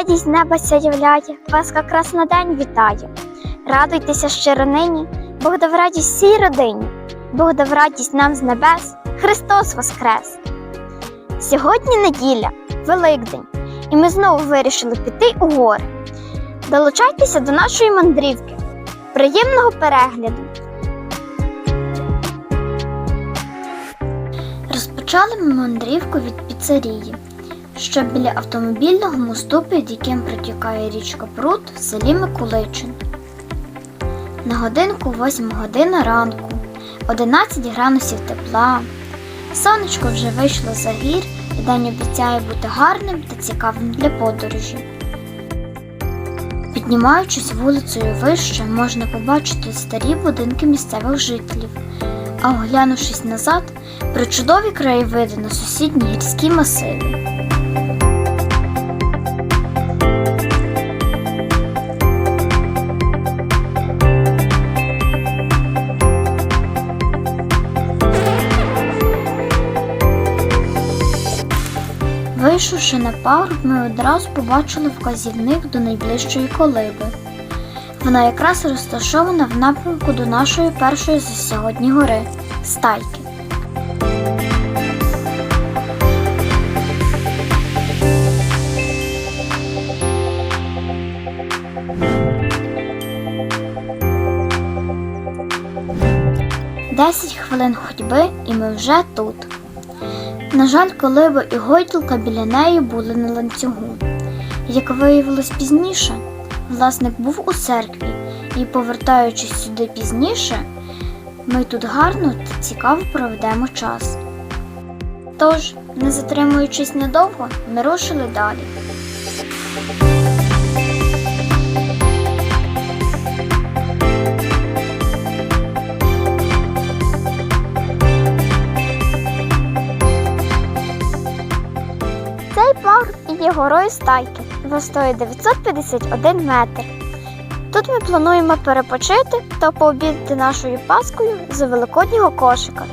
радість неба сяявляє, вас якраз на день вітає. Радуйтеся щиро нині, Бог дав радість всій родині, Бог дав радість нам з небес, Христос Воскрес! Сьогодні неділя, Великдень, і ми знову вирішили піти у гори. Долучайтеся до нашої мандрівки. Приємного перегляду! Розпочали ми мандрівку від піцерії, що біля автомобільного мосту, під яким протікає річка Прут в селі Миколичин. На годинку 8 година ранку, 11 градусів тепла. Сонечко вже вийшло за гір, і день обіцяє бути гарним та цікавим для подорожі. Піднімаючись вулицею вище, можна побачити старі будинки місцевих жителів, а оглянувшись назад, причудові краєвиди на сусідні гірські масиви. Вийшовши на пагорб, ми одразу побачили вказівник до найближчої колиби. Вона якраз розташована в напрямку до нашої першої за сьогодні гори стайки. Десять хвилин ходьби, і ми вже тут. На жаль, колиба і гойтилка біля неї були на ланцюгу. Як виявилось пізніше, власник був у церкві, і, повертаючись сюди пізніше, ми тут гарно та цікаво проведемо час. Тож, не затримуючись надовго, ми рушили далі. Горою стайки висотою 951 метр. Тут ми плануємо перепочити та пообідати нашою паскою з великоднього кошика.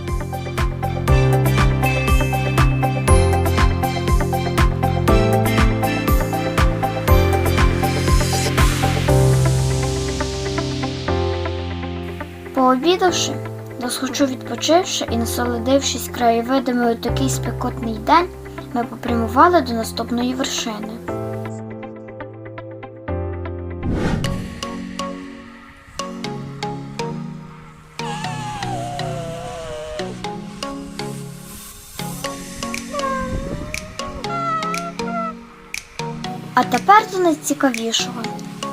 Пообідавши, досхочу відпочивши і насолодившись краєвидами у такий спекотний день, ми попрямували до наступної вершини. А тепер до найцікавішого.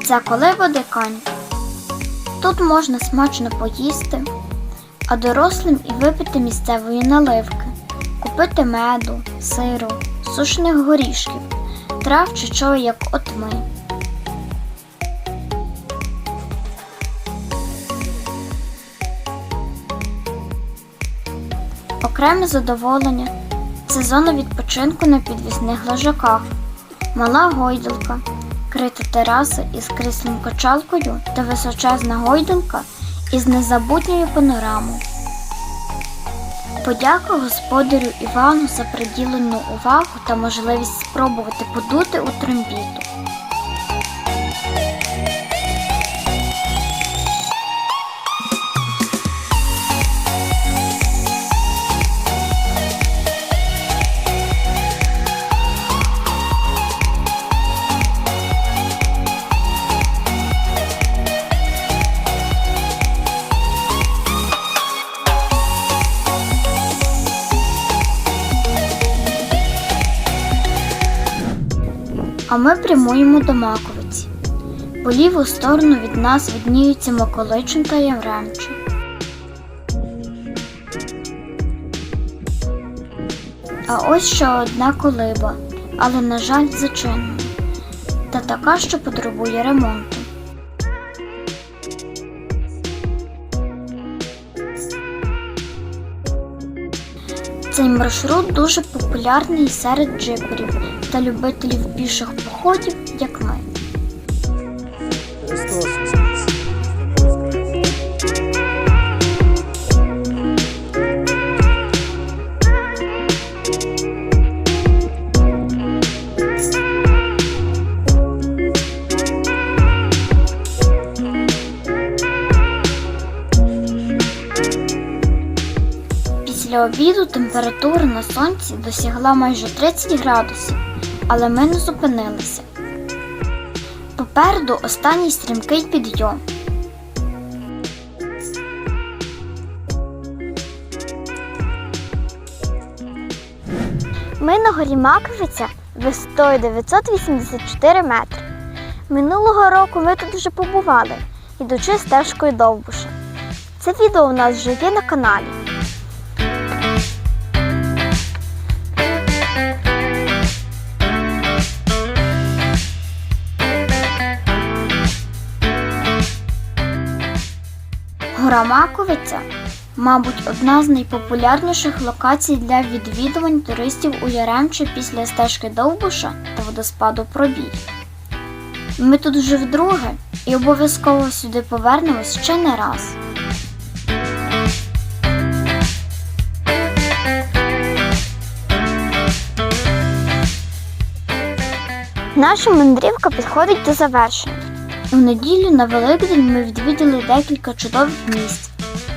Це колиба диканька. Тут можна смачно поїсти, а дорослим і випити місцевої наливки, купити меду, сиру, сушених горішків, трав чи чого, як от ми. Окреме задоволення це зона відпочинку на підвісних лежаках, мала гойдалка, крита тераса із кріслом качалкою та височезна гойдалка із незабутньою панорамою. Подяка господарю Івану за приділену увагу та можливість спробувати подути у трембіту. А ми прямуємо до Маковиці. По ліву сторону від нас видніються Миколичин та Явремче. А ось ще одна колиба, але, на жаль, зачинена. Та така, що потребує ремонту. Цей маршрут дуже популярний серед джиперів та любителів піших походів, як ми. Після обіду температура на сонці досягла майже 30 градусів але ми не зупинилися. Попереду останній стрімкий підйом. Ми на горі Маковиця висотою 984 метри. Минулого року ми тут вже побували, ідучи стежкою Довбуша. Це відео у нас вже є на каналі. Гора Маковиця, мабуть, одна з найпопулярніших локацій для відвідувань туристів у Яремче після стежки Довбуша та водоспаду Пробій. Ми тут вже вдруге і обов'язково сюди повернемось ще не раз. Наша мандрівка підходить до завершення. У неділю на Великдень ми відвідали декілька чудових місць,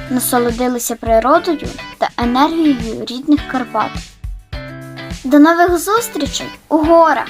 насолодилися природою та енергією рідних Карпат. До нових зустрічей у горах!